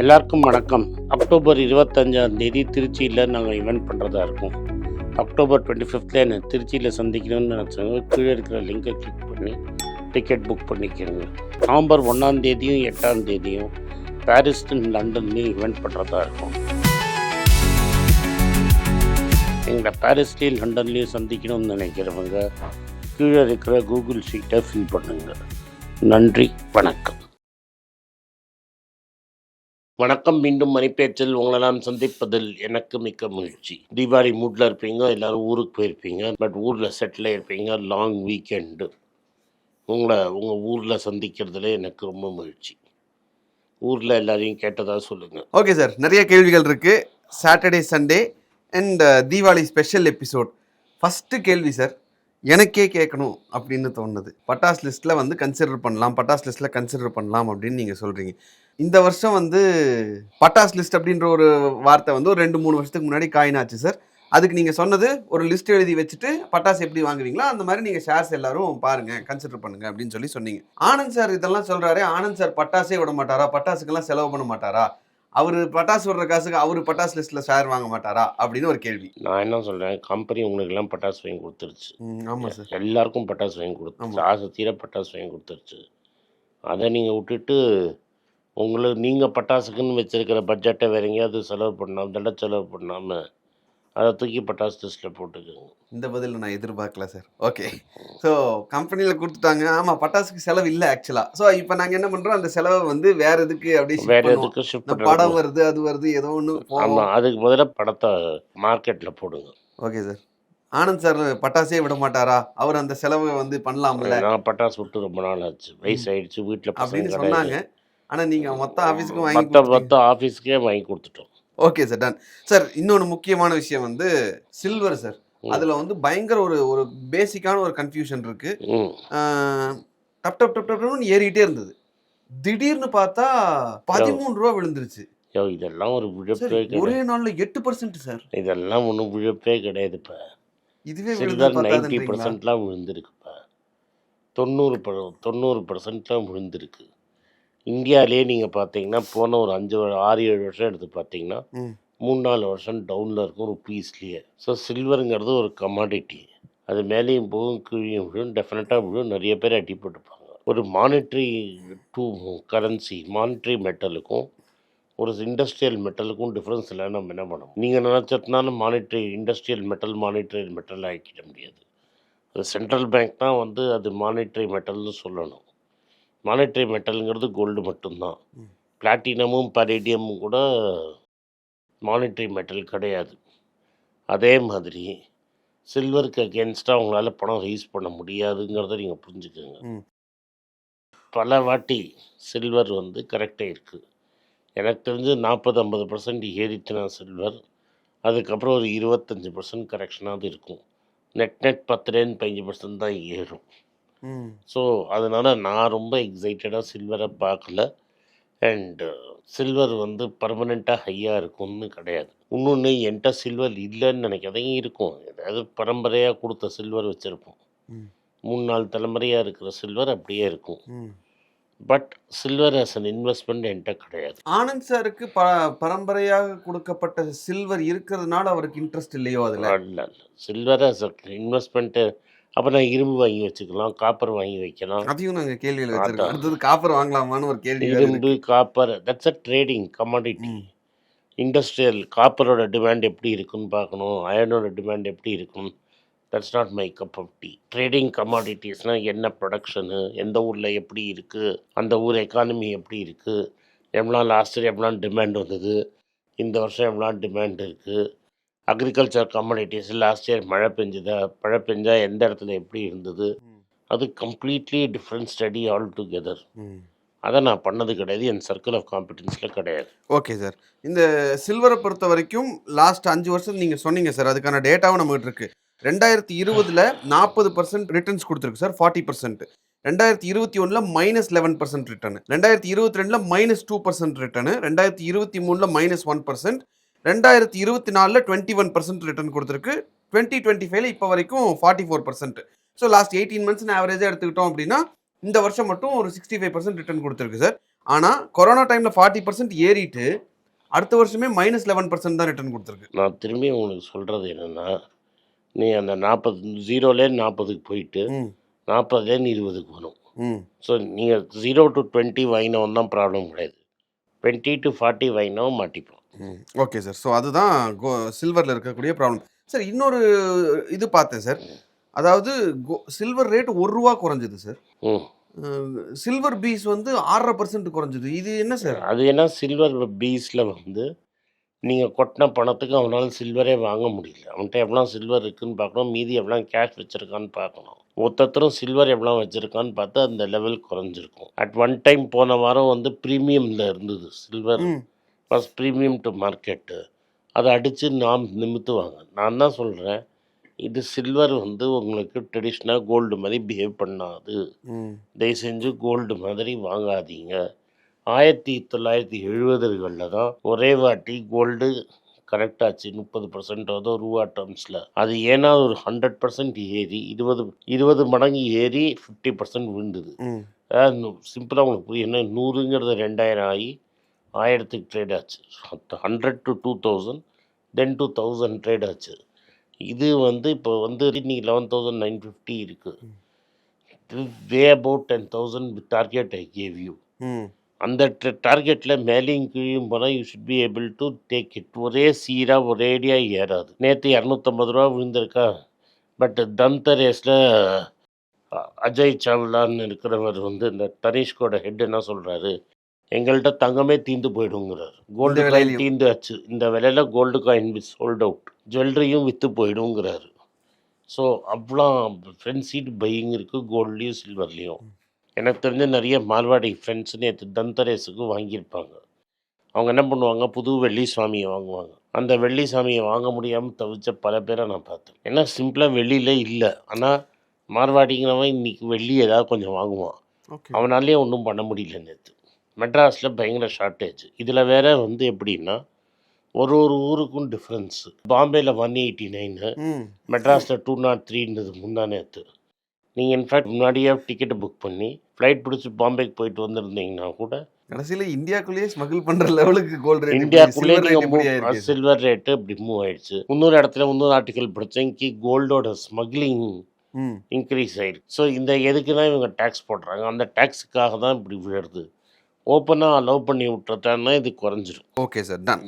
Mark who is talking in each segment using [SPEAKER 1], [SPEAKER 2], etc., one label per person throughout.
[SPEAKER 1] எல்லாருக்கும் வணக்கம். அக்டோபர் இருபத்தஞ்சாம் தேதி திருச்சியில் நாங்கள் ஈவெண்ட் பண்ணுறதா இருக்கோம். அக்டோபர் டுவெண்ட்டி ஃபிஃப்த்தில் என்னை திருச்சியில் சந்திக்கணும்னு நினச்சவங்க கீழே இருக்கிற லிங்கை கிளிக் பண்ணி டிக்கெட் புக் பண்ணிக்கோங்க. நவம்பர் ஒன்றாம் தேதியும் எட்டாம் தேதியும் பாரிஸ் லண்டன்லேயும் ஈவெண்ட் பண்ணுறதா இருக்கும். எங்களை பாரிஸ்லேயும் லண்டன்லேயும் சந்திக்கணும்னு நினைக்கிறவங்க கீழே இருக்கிற கூகுள் ஷீட்டை ஃபில் பண்ணுங்கள் நன்றி வணக்கம். வணக்கம். மீண்டும் மணிப்பேச்சில் உங்களை நான் சந்திப்பதில் எனக்கு மிக்க மகிழ்ச்சி. தீபாவளி மூட்டில் இருப்பீங்க எல்லாரும் ஊருக்கு போயிருப்பீங்க பட் ஊரில் செட்டில் இருப்பீங்க லாங் வீக்கெண்டு உங்களை உங்கள் ஊரில் சந்திக்கிறதுல எனக்கு ரொம்ப மகிழ்ச்சி. ஊரில் எல்லாரையும் கேட்டதாக சொல்லுங்கள்
[SPEAKER 2] ஓகே சார் நிறைய கேள்விகள் இருக்கு. Saturday Sunday and Deepavali special episode first கேள்வி சார் எனக்கே கேட்கணும் அப்படின்னு தோணுது. பட்டாஸ் லிஸ்ட்டில் வந்து கன்சிடர் பண்ணலாம். பட்டாஸ் லிஸ்ட்டில் கன்சிடர் பண்ணலாம் அப்படின்னு நீங்கள் சொல்கிறீங்க இந்த வருஷம் வந்து பட்டாஸ் லிஸ்ட் அப்படின்ற ஒரு வார்த்தை வந்து ஒரு ரெண்டு மூணு வருஷத்துக்கு முன்னாடி காயின் ஆச்சு சார் அதுக்கு நீங்கள் சொன்னது ஒரு லிஸ்ட் எழுதி வச்சுட்டு பட்டாசு எப்படி வாங்குவீங்களோ அந்த மாதிரி நீங்கள் ஷேர்ஸ் எல்லாரும் பாருங்க கன்சிடர் பண்ணுங்க அப்படின்னு சொல்லி சொன்னீங்க. ஆனந்த் சார் இதெல்லாம் சொல்றாரு ஆனந்த் சார் பட்டாசே விட மாட்டாரா? பட்டாசுக்கெல்லாம் செலவு பண்ண மாட்டாரா? அவர் பட்டாசு விடுற காசுக்கு அவர் பட்டாசு லிஸ்ட்ல ஷேர் வாங்க மாட்டாரா? அப்படின்னு ஒரு கேள்வி.
[SPEAKER 1] நான் என்ன சொல்கிறேன் கம்பெனி உங்களுக்கெல்லாம் பட்டாசு வாங்கி கொடுத்துருச்சு.
[SPEAKER 2] ஆமா சார்
[SPEAKER 1] எல்லாருக்கும் பட்டாசு வாங்கி கொடுத்துருச்சு.
[SPEAKER 2] ஆமா.
[SPEAKER 1] ஆசை தீர பட்டாசு வாங்கி கொடுத்துருச்சு. அதை நீங்கள் விட்டுட்டு உங்களுக்கு நீங்கள் பட்டாசுக்குன்னு வச்சிருக்கிற பட்ஜெட்டை வேற எங்கேயாவது செலவு பண்ணாமல் தடை செலவு பண்ணாமல் அதை தூக்கி பட்டாசு லிஸ்ட்டில் போட்டுக்கோங்க.
[SPEAKER 2] இந்த பதில் நான் எதிர்பார்க்கல சார் ஓகே ஸோ கம்பெனியில் கொடுத்துட்டாங்க. ஆமாம் பட்டாசுக்கு செலவு இல்லை ஆக்சுவலாக ஸோ இப்போ நாங்கள் என்ன பண்ணுறோம் அந்த செலவை வந்து வேற எதுக்கு அப்படியே
[SPEAKER 1] வேற. எதுக்கு ஷிஃப்ட்
[SPEAKER 2] படம் வருது அது வருது ஏதோ ஒன்று
[SPEAKER 1] ஆமாம் அதுக்கு முதல்ல படத்தை மார்க்கெட்டில் போடுங்க.
[SPEAKER 2] ஓகே சார் ஆனந்த் சார் பட்டாசே விட மாட்டாரா? அவர் அந்த செலவை வந்து பண்ணலாம்ல?
[SPEAKER 1] நான் பட்டாசு விட்டு ரொம்ப நாள் ஆச்சு. வயசாயிடுச்சு வீட்டில்
[SPEAKER 2] அப்படின்னு சொன்னாங்க.
[SPEAKER 1] கிடையாது
[SPEAKER 2] ஆனா நீங்க மொத்த ஆஃபீஸுக்கும் வாங்கி
[SPEAKER 1] மொத்த ஆஃபீஸ்க்கே வாங்கி கொடுத்துட்டோம்.
[SPEAKER 2] ஓகே சார் டன் சார் இன்னொன்று முக்கியமான விஷயம் வந்து சில்வர் சார். அதுல வந்து பயங்கர ஒரு ஒரு பேசிக்கான ஒரு கன்ஃபியூஷன் இருக்கு. டப் டப் டப் டப்னு ஏறிட்டே இருந்தது. திடீர்னு பார்த்தா பதிமூணு ரூபா விழுந்துருச்சு.
[SPEAKER 1] இதெல்லாம் ஒரு விழப்பே
[SPEAKER 2] ஒரே நாள்ல எட்டு பர்சன்ட் சார்
[SPEAKER 1] இதெல்லாம் ஒன்றும் விழப்பே கிடையாது இப்போ
[SPEAKER 2] இதுவே
[SPEAKER 1] நைன்டி பர்சன்ட்லாம் விழுந்திருக்குப்பா. தொண்ணூறு ப தொண்ணூறு பர்சன்ட்லாம் விழுந்திருக்கு. இந்தியாவிலே நீங்கள் பார்த்தீங்கன்னா போன ஒரு அஞ்சு ஆறு ஏழு வருஷம் எடுத்து பார்த்தீங்கன்னா. மூணு நாலு வருஷம் டவுனில் இருக்கும் ருப்பீஸ்லேயே ஸோ சில்வருங்கிறது ஒரு கமாடிட்டி அது மேலேயும் போகும் கீழேயும் விழும் டெஃபினட்டாக விழும் நிறைய பேர் அடிபட்டுப்பாங்க ஒரு மானிட்ரி டூ கரன்சி மானிட்ரி மெட்டலுக்கும் ஒரு இண்டஸ்ட்ரியல் மெட்டலுக்கும் டிஃப்ரென்ஸ் இல்லை நம்ம என்ன பண்ணோம் நீங்கள் நினச்சதுனால monetary industrial metal monetary metal ஆக்கிட முடியாது. அது சென்ட்ரல் பேங்க் தான் வந்து அது மானிட்ரி மெட்டல்னு சொல்லணும். மானிட்ரி மெட்டலுங்கிறது கோல்டு மட்டும்தான். பிளாட்டினமும் பரேடியமும் கூட மானிட்ரி மெட்டல் கிடையாது. அதே மாதிரி சில்வருக்கு அகேன்ஸ்டாக அவங்களால பணம் ரைஸ் பண்ண முடியாதுங்கிறத நீங்கள் புரிஞ்சுக்கோங்க. பல வாட்டி சில்வர் வந்து கரெக்டாக இருக்குது எனக்கு தெரிஞ்சு நாற்பது ஐம்பது பர்சன்ட் ஏறிச்சுனா சில்வர் அதுக்கப்புறம் ஒரு இருபத்தஞ்சி பர்சன்ட் கரெக்ஷனாவது இருக்கும். நெட் நெட் பத்துலேருந்து பதினஞ்சு பர்சன்ட் தான் ஏறும். ஸோ அதனால் நான் ரொம்ப எக்ஸைட்டடாக சில்வரை பார்க்கல. அண்டு சில்வர் வந்து பர்மனெண்ட்டாக ஹையாக இருக்கும்னு கிடையாது. இன்னொன்று என்கிட்ட சில்வர் இல்லைன்னு நினைக்காதீங்க இருக்கும். ஏதாவது பரம்பரையாக கொடுத்த சில்வர் வச்சுருப்போம். மூணு நாலு தலைமுறையாக இருக்கிற சில்வர் அப்படியே இருக்கும். But silver as an investment என்கிட்ட கிடையாது.
[SPEAKER 2] ஆனந்த் சாருக்கு ப பரம்பரையாக கொடுக்கப்பட்ட சில்வர் இருக்கிறதுனால அவருக்கு இன்ட்ரெஸ்ட் இல்லையோ அதுல?
[SPEAKER 1] இல்லை இல்லை சில்வர் ஆஸ் அ இன்வெஸ்ட்மெண்ட்டு அப்போ நான் இரும்பு வாங்கி வச்சுக்கலாம் காப்பர் வாங்கி வைக்கலாம்.
[SPEAKER 2] அதையும் நாங்க கேள்வியில். வச்சிருக்கோம் அடுத்தது காப்பர் வாங்கலாமான்னு ஒரு கேள்வி.
[SPEAKER 1] இரும்பு copper that's a trading commodity. Industrial காப்பரோட demand எப்படி இருக்குன்னு பார்க்கணும் அயனோட டிமாண்ட் எப்படி இருக்கும் that's not my cup of tea trading கமாடிட்டிஸ்னால் என்ன ப்ரொடக்ஷனு எந்த ஊரில் எப்படி இருக்குது அந்த ஊர் எக்கானமி எப்படி இருக்குது எவ்வளோ லாஸ்ட் இயர் எவ்வளோ டிமாண்ட் வந்தது? இந்த வருஷம் எவ்வளோ டிமாண்ட் இருக்குது அக்ரிகல்ச்சர் கமாடிட்டிஸ் லாஸ்ட் இயர் மழை பெஞ்சுதா? மழை பெஞ்சா எந்த இடத்துல எப்படி இருந்தது. அது completely different study all together. அதை நான் பண்ணது கிடையாது. என் சர்க்கிள் ஆஃப் காம்படன்ஸில் கிடையாது.
[SPEAKER 2] ஓகே சார் இந்த சில்வரை பொறுத்த வரைக்கும் லாஸ்ட் அஞ்சு வருஷம் நீங்க சொன்னீங்க சார் அதுக்கான டேட்டாவும் நம்மகிட்ட இருக்கு. ரெண்டாயிரத்தி இருபதுல நாற்பது பர்சன்ட் ரிட்டர்ன்ஸ் கொடுத்துருக்கு சார் ஃபார்ட்டி பர்சன்ட் ரெண்டாயிரத்தி இருபத்தி ஒன்றில் மைனஸ் லெவன் பர்சன்ட் ரிட்டர்ன் ரெண்டாயிரத்தி இருபத்தி ரெண்டில் மைனஸ் டூ பர்சன்ட் ரிட்டர்ன் ரெண்டாயிரத்தி இருபத்தி மூணில் மைனஸ் ஒன் பர்சன்ட் ரெண்டாயிரத்தி இருபத்தி நாலில் டுவெண்ட்டி ஒன் பர்சன்ட் ரிட்டர்ன் கொடுத்துருக்கு. டுவெண்ட்டி டுவெண்ட்டி ஃபைவ்ல இப்போ வரைக்கும் forty four percent so last eighteen months ஆவரேஜாக எடுத்துக்கிட்டோம் அப்படின்னா இந்த வருஷம் மட்டும் ஒரு சிக்ஸ்டி ஃபைவ் பர்சன்ட் ரிட்டர்ன் கொடுத்துருக்கு சார். ஆனால் கொரோனா டைமில் ஃபார்ட்டி பர்சன்ட் ஏறிட்டு அடுத்த வருஷமே மைனஸ் லெவன் பர்சன்ட் தான் ரிட்டர்ன் கொடுத்துருக்கு.
[SPEAKER 1] நான் திரும்பி உங்களுக்கு சொல்கிறது என்னென்னா நீ அந்த நாற்பது ஜீரோலேருந்து நாற்பதுக்கு போயிட்டு நாற்பதுலேருந்து இருபதுக்கு வரும்.
[SPEAKER 2] ம்.
[SPEAKER 1] ஸோ நீங்கள் ஜீரோ டு டுவெண்ட்டி வாங்கினவன் தான் ப்ராப்ளம் கிடையாது. டுவெண்ட்டி டு ஃபார்ட்டி வாங்கினவன் மாட்டிப்போம்.
[SPEAKER 2] ம். Okay sir. ஸோ அதுதான் கோ சில்வரில் இருக்கக்கூடிய ப்ராப்ளம். சார் இன்னொரு இது பார்த்தேன் சார். அதாவது கோ சில்வர் ரேட் ஒரு ரூபா குறைஞ்சது சார்.
[SPEAKER 1] ம்.
[SPEAKER 2] சில்வர் பீஸ் வந்து ஆறரை பர்சன்ட் குறைஞ்சது. இது என்ன சார்?
[SPEAKER 1] அது என்ன சில்வர் பீஸில் வந்து நீங்கள் கொட்டின பணத்துக்கு அவனால் சில்வரே வாங்க முடியல. அவன்கிட்ட எவ்வளோ சில்வர் இருக்குன்னு பார்க்கணும். மீதி எவ்வளோ கேஷ் வச்சுருக்கான்னு பார்க்கணும். ஒருத்தரும் சில்வர் எவ்வளோ வச்சுருக்கான்னு பார்த்து அந்த லெவல் குறைஞ்சிருக்கும். அட் ஒன் டைம் போன வாரம் வந்து ப்ரீமியமில் இருந்தது சில்வர்.
[SPEAKER 2] ம்.
[SPEAKER 1] ப்ளஸ் ப்ரீமியம் டு மார்க்கெட்டு அதை அடித்து நாம் நிமித்துவாங்க. நான் தான் சொல்கிறேன் இது சில்வர் வந்து உங்களுக்கு ட்ரெடிஷ்னலாக கோல்டு மாதிரி பிஹேவ் பண்ணாது. தயவு செஞ்சு கோல்டு மாதிரி வாங்காதீங்க. ஆயிரத்தி தொள்ளாயிரத்தி எழுபதுகளில் தான் ஒரே வாட்டி கோல்டு கரெக்டாச்சு முப்பது பர்சன்ட் அதோ ரூபா டேர்ம்ஸில் அது ஏன்னா ஒரு ஹண்ட்ரட் பர்சன்ட் ஏறி இருபது இருபது மடங்கு ஏறி ஃபிஃப்டி பர்சன்ட் விழுந்தது. சிம்பிளாக உங்களுக்கு புரியும். என்ன நூறுங்கிறது ரெண்டாயிரம் ஆகி ஆயிரத்துக்கு ட்ரேட் ஆச்சு. Hundred to two thousand then two thousand trade ஆச்சு. இது வந்து இப்போ வந்து இன்னைக்கு லெவன் தௌசண்ட் நைன் ஃபிஃப்டி இருக்குது way about ten thousand target I gave you அந்த டார்கெட்டில் மேலேயும் கீழும் போனால் you should be able to take it ஒரே சீராக ஒரேடியாக ஏறாது. நேற்று இரநூத்தம்பது ரூபா விழுந்திருக்கா? பட் தந்தரேஸில் அஜய் சாவ்லான்னு இருக்கிறவர் வந்து இந்த தனிஷ்கோட ஹெட் என்ன சொல்கிறாரு எங்கள்கிட்ட தங்கமே தீந்து போயிடுங்கிறார். Gold coin
[SPEAKER 2] விலையிலயும்.
[SPEAKER 1] தீந்து ஆச்சு இந்த விலையில கோல்டு காயின் சோல்ட் அவுட் ஜுவல்லரியும் விற்று போயிடுங்கிறாரு. ஸோ அவ்வளோ ஃப்ரெண்ட்ஸீட் பையிங் இருக்குது கோல்ட்லேயும் சில்வர்லேயும் எனக்கு தெரிஞ்ச நிறைய மார்வாடி ஃப்ரெண்ட்ஸ் நேற்று தந்தரேஸுக்கு வாங்கியிருப்பாங்க. அவங்க என்ன பண்ணுவாங்க? புது வெள்ளி சாமியை வாங்குவாங்க. அந்த வெள்ளி சாமியை வாங்க முடியாமல் தவிச்ச பல பேரை நான் பார்த்தேன். ஏன்னா சிம்பிளாக வெளியில் இல்லை. ஆனால் மார்வாடிங்கிறவன் இன்னைக்கு வெள்ளி ஏதாவது கொஞ்சம் வாங்குவான்.
[SPEAKER 2] ஓகே
[SPEAKER 1] அவனாலே ஒன்றும் பண்ண முடியல நேற்று மெட்ராஸில் பயங்கர ஷார்ட்டேஜ் இதில் வேற வந்து எப்படின்னா ஒரு ஒரு ஊருக்கும் டிஃப்ரென்ஸ் பாம்பேயில் ஒன் எயிட்டி நைனு மெட்ராஸில் டூ நாட் த்ரீன்றது முந்தா நேற்று நீங்கள் இன்ஃபேக்ட் முன்னாடியே டிக்கெட்டு புக் பண்ணி ஃப்ளைட் பிடிச்சி பாம்பேக்கு போயிட்டு வந்திருந்தீங்கன்னா கூட
[SPEAKER 2] கடைசியில இந்தியாக்குள்ளேயே ஸ்மகிள் பண்ற லெவலுக்கு கோல்டு ரேட்
[SPEAKER 1] இந்தியாக்குள்ளே
[SPEAKER 2] சில்வர்
[SPEAKER 1] நீங்கள் ரேட்டு இப்படி மூவ் ஆயிடுச்சு. இன்னொரு இடத்துல இன்னொரு ஆர்டிக்கல் படித்தேன் கி கோல்டோட ஸ்மக்லிங் இன்க்ரீஸ் ஆயிருக்கு ஸோ இந்த எதுக்கு தான் இவங்க டேக்ஸ் போடுறாங்க? அந்த டேக்ஸுக்காக தான் இப்படி விழுறது. ஓப்பனாக அலோவ் பண்ணி விட்டுறதான்னா இது குறைஞ்சிரும்.
[SPEAKER 2] Okay sir done.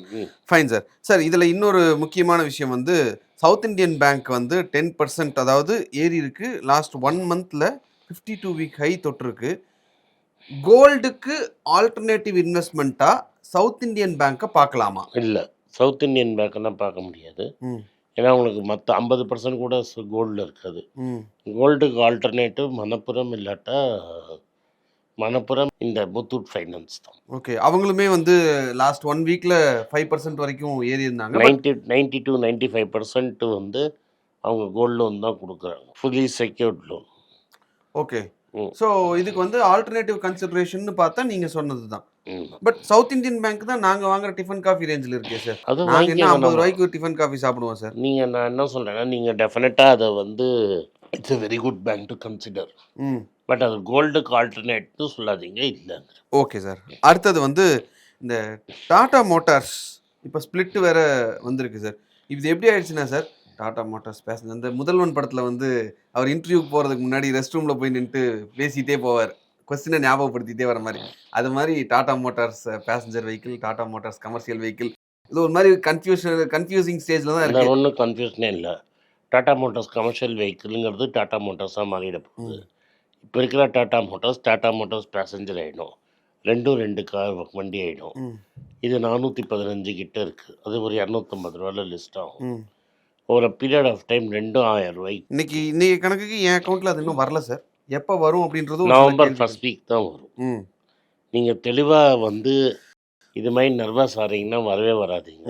[SPEAKER 2] Fine sir sir இதில் இன்னொரு முக்கியமான விஷயம் வந்து சவுத் இந்தியன் பேங்க் வந்து டென் பர்சன்ட் அதாவது ஏறி இருக்கு. லாஸ்ட் ஒன் மந்த்தில் ஃபிஃப்டி டூ வீக் ஹை தொட்டிருக்கு கோல்டுக்கு ஆல்டர்னேட்டிவ் இன்வெஸ்ட்மெண்ட்டாக சவுத் இந்தியன் பேங்க்கை பார்க்கலாமா?
[SPEAKER 1] இல்லை. சவுத் இந்தியன் பேங்க்கெல்லாம் பார்க்க முடியாது. ஏன்னா உங்களுக்கு மற்ற ஐம்பது பர்சன்ட் கூட கோல்டில் இருக்காது. கோல்டுக்கு ஆல்டர்னேட்டிவ் மணப்புரம் இல்லாட்டா மணப்புரம் இந்த முத்தூட் ஃபைனான்ஸ் தான்.
[SPEAKER 2] ஓகே அவங்களுமே வந்து லாஸ்ட் ஒன் வீக்கில் ஃபைவ் பர்சன்ட் வரைக்கும் ஏறி இருந்தாங்க
[SPEAKER 1] ninety ninety to ninety five percent வந்து அவங்க கோல்டு லோன் தான் கொடுக்குறாங்க. Fully secured loan
[SPEAKER 2] okay. So இதுக்கு வந்து ஆல்டர்னேட்டிவ் கன்சிடரேஷன் பார்த்தா நீங்கள் சொன்னது தான். பட் சவுத் இந்தியன் பேங்க் தான் நாங்கள் வாங்குற டிஃபன் காஃபி ரேஞ்சில் இருக்கே சார்
[SPEAKER 1] அது
[SPEAKER 2] நாங்கள் என்ன ஐம்பது ரூபாய்க்கு ஒரு டிஃபன் காஃபி சாப்பிடுவோம் சார்
[SPEAKER 1] நீங்கள் நான் என்ன சொல்கிறேன்னா நீங்கள் டெஃபினட்டாக அதை வந்து it's a very good bank to consider
[SPEAKER 2] ம்.
[SPEAKER 1] பட் அது கோல்டுக்கு ஆல்டர்னேட்னு சொல்லாதீங்க இல்லைங்க
[SPEAKER 2] ஓகே சார். அடுத்தது வந்து இந்த டாடா மோட்டார்ஸ் இப்போ ஸ்பிளிட் வேற வந்திருக்கு சார். இது எப்படி ஆயிடுச்சுன்னா சார் டாடா மோட்டார்ஸ் பேசஞ்சர் இந்த முதல்வன் படத்தில் வந்து அவர் இன்டர்வியூக்கு போகிறதுக்கு முன்னாடி ரெஸ்ட் ரூமில் போய் நின்றுட்டு பேசிகிட்டே போவார். கொஸ்டினை ஞாபகப்படுத்திட்டே வர மாதிரி. அது மாதிரி Tata Motors passenger vehicle Tata Motors commercial vehicle இது ஒரு மாதிரி கன்ஃபியூஷன் கன்ஃபியூசிங் ஸ்டேஜில் தான்
[SPEAKER 1] அந்த
[SPEAKER 2] இருக்கு.
[SPEAKER 1] ஒன்றும் கன்ஃபியூஷனே இல்லை. டாடா மோட்டார்ஸ் கமர்ஷியல் வெஹிக்கிளுங்கிறது டாடா மோட்டார்ஸாக மாறிட போகுது. இப்போ இருக்கிற Tata Motors Tata Motors passenger ஆகிடும் ரெண்டும் ரெண்டு கார் வண்டி ஆகிடும் இது நானூற்றி பதினஞ்சு கிட்ட இருக்குது அது ஒரு இரநூத்தம்பது ரூபாயில் லிஸ்ட் ஆகும். ஒரு பீரியட் ஆஃப் டைம் ரெண்டும் ஆயிரம் ரூபாய்க்கு.
[SPEAKER 2] இன்னைக்கு இன்னைக்கு கணக்குக்கு என் அக்கௌண்ட்டில் அது இன்னும் வரல சார் எப்போ வரும் சில
[SPEAKER 1] நவம்பர்
[SPEAKER 2] கேள்வி
[SPEAKER 1] ஃபர்ஸ்ட் வீக் தான் வரும். நீங்கள் தெளிவாக வந்து இது மாதிரி நர்வஸ் ஆகிறீங்கன்னா வரவே வராதீங்க.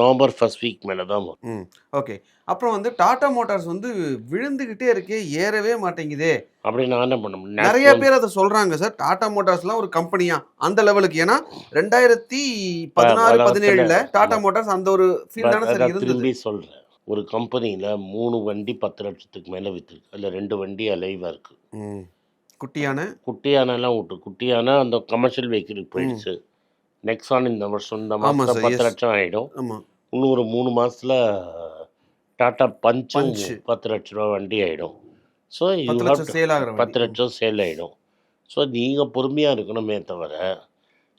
[SPEAKER 1] நவம்பர் ஃபர்ஸ்ட் வீக் மேலே தான் வரும்.
[SPEAKER 2] ஓகே அப்புறம் வந்து டாடா மோட்டார்ஸ் வந்து விழுந்துகிட்டே இருக்கே ஏறவே மாட்டேங்குதே.
[SPEAKER 1] அப்படி நான் என்ன பண்ண முடியும்?
[SPEAKER 2] நிறைய பேர் அதை சொல்றாங்க சார். டாடா மோட்டார்ஸ்லாம் ஒரு கம்பெனியா? அந்த லெவலுக்கு. ஏன்னா ரெண்டாயிரத்தி பதினாறு பதினேழுல டாடா மோட்டார்ஸ் அந்த ஒரு ஃபீல் தானே சார் இருந்தது.
[SPEAKER 1] சொல்கிறேன் ஒரு கம்பெனியில் மூணு வண்டி பத்து லட்சத்துக்கு மேலே விற்றுருக்கு அதில் ரெண்டு வண்டி அலைவாக இருக்குது
[SPEAKER 2] ம் குட்டியான?
[SPEAKER 1] குட்டியானெல்லாம் விட்டு குட்டியான அந்த கமர்ஷியல் வெஹிக்கிளுக்கு போயிடுச்சு. நெக்ஸான் இந்த வருஷம் இந்த மாதம் பத்து. லட்சம் ஆகிடும் இன்னும் ஒரு மூணு மாசத்துல டாடா பஞ்சும். பத்து லட்ச ரூபா வண்டி ஆகிடும் ஸோ
[SPEAKER 2] பத்து லட்சம் சேல்
[SPEAKER 1] ஆகிடும் ஸோ நீங்கள் பொறுமையாக இருக்கணுமே தவிர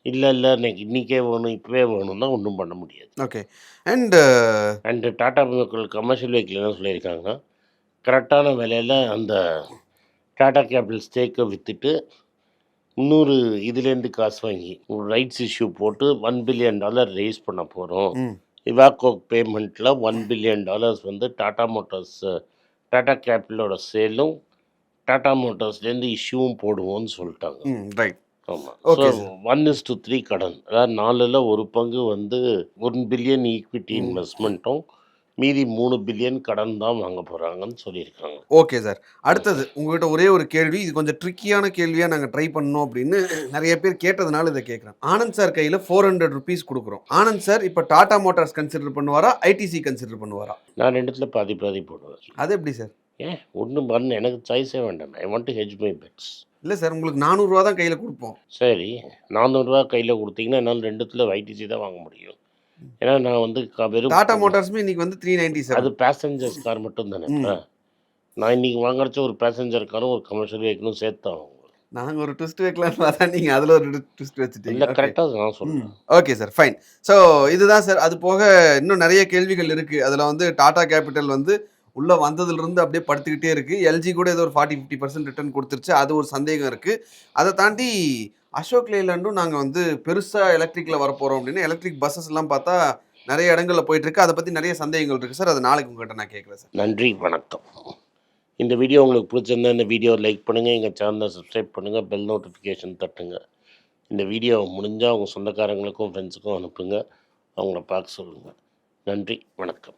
[SPEAKER 1] இல்லை இல்லை எனக்கு இன்றைக்கே வேணும் இப்போவே வேணும்னா ஒன்றும் பண்ண முடியாது.
[SPEAKER 2] ஓகே அண்ட்
[SPEAKER 1] அண்டு டாடா மக்கள் கமர்ஷியல் வெஹிக்கிள் என்ன சொல்லியிருக்காங்கன்னா கரெக்டான விலையில் அந்த டாடா கேபிட்டல் ஸ்டேக்கை விற்றுட்டு இன்னொரு இதுலேருந்து காசு வாங்கி ஒரு ரைட்ஸ் இஷ்யூ போட்டு ஒன் பில்லியன் டாலர் ரேஸ் பண்ண போகிறோம் இவாக்கோ பேமெண்ட்டில் ஒன் பில்லியன் டாலர்ஸ் வந்து டாடா மோட்டார்ஸ் டாடா கேபிட்டலோட சேலும் டாடா மோட்டார்ஸ்லேருந்து இஷ்யூவும் போடுவோம்னு சொல்லிட்டாங்க.
[SPEAKER 2] ரைட்
[SPEAKER 1] ஆமாம் so one is to three கடன். அதாவது நாலில் ஒரு பங்கு வந்து ஒன் பில்லியன் ஈக்விட்டி இன்வெஸ்ட்மெண்ட்டும் மீதி மூணு பில்லியன் கடன் தான் வாங்க போகிறாங்கன்னு சொல்லியிருக்காங்க.
[SPEAKER 2] Okay sir. அடுத்தது உங்ககிட்ட ஒரே ஒரு கேள்வி இது கொஞ்சம் ட்ரிக்கியான கேள்வியாக நாங்கள் ட்ரை பண்ணோம் அப்படின்னு நிறைய பேர் கேட்டதுனால இதை கேட்குறேன். ஆனந்த் சார் கையில் ஃபோர் ஹண்ட்ரட் ருபீஸ் கொடுக்குறோம். ஆனந்த் சார் இப்போ டாடா மோட்டார்ஸ் கன்சிடர் பண்ணுவாரா ஐடிசி கன்சிடர் பண்ணுவாரா?
[SPEAKER 1] நான் ரெண்டுத்துல பாதி பாதி போடுவேன்
[SPEAKER 2] அது எப்படி சார்?
[SPEAKER 1] ஏன் ஒன்றும் பண்ண எனக்கு சாய்ஸே வேண்டாம். I want to hedge my bets
[SPEAKER 2] இல்லை சார் உங்களுக்கு நானூறுரூவா தான் கையில் கொடுப்போம்.
[SPEAKER 1] சரி நானூறுரூவா கையில் கொடுத்தீங்கன்னா என்னால் ரெண்டுத்துல ஐடிசி தான் வாங்க முடியும். ஏன்னா நான் வந்து வெறும்
[SPEAKER 2] டாடா மோட்டார்ஸுமே இன்னைக்கு வந்து த்ரீ நைன்டி
[SPEAKER 1] அது
[SPEAKER 2] சார்
[SPEAKER 1] பேசஞ்சர்ஸ் கார் மட்டும் தானே. நான் இன்னைக்கு வாங்குறச்ச ஒரு பேசஞ்சர் காரும் ஒரு கமர்ஷியல் வெஹிக்கிளும் சேர்த்து வாங்குவேன்.
[SPEAKER 2] நாங்கள் ஒரு ட்விஸ்ட் வைக்கலாம்னு பார்த்தா நீங்கள் அதில் ஒரு ட்விஸ்ட்
[SPEAKER 1] இல்லை
[SPEAKER 2] வச்சுட்டீங்க
[SPEAKER 1] கரெக்டாக நான் சொல்கிறேன்
[SPEAKER 2] ஓகே சார் ஃபைன் ஸோ இதுதான் சார் அது போக இன்னும் நிறைய கேள்விகள் இருக்குது அதில் வந்து டாடா கேபிட்டல் வந்து உள்ளே வந்ததுலேருந்து அப்படியே படுத்துக்கிட்டே இருக்குது எல்ஜி கூட ஏதோ ஒரு ஃபார்ட்டி ஃபிஃப்டி பர்சன்ட் ரிட்டர்ன் கொடுத்துருச்சு. அது ஒரு சந்தேகம் இருக்குது அதை தாண்டி அசோக் லேலண்டும் நாங்கள் வந்து பெருசாக எலக்ட்ரிக்கில் வரப்போகிறோம் அப்படின்னு எலக்ட்ரிக் பஸ்ஸஸ்லாம் பார்த்தா நிறைய இடங்களில் போயிட்டுருக்கு அதை பற்றி நிறைய சந்தேகங்கள் இருக்குது சார். அதை நாளைக்கு உங்கள்கிட்ட நான் கேட்குறேன் சார்.
[SPEAKER 1] நன்றி வணக்கம். இந்த வீடியோ உங்களுக்கு பிடிச்சிருந்தா இந்த வீடியோ லைக் பண்ணுங்கள் எங்கள் சேனலை சப்ஸ்கிரைப் பண்ணுங்கள் பெல் நோட்டிஃபிகேஷன் தட்டுங்க. இந்த வீடியோ முடிஞ்சால் உங்கள் சொந்தக்காரங்களுக்கும் ஃப்ரெண்ட்ஸுக்கும் அனுப்புங்க. அவங்கள பார்க்க சொல்லுங்கள் நன்றி வணக்கம்.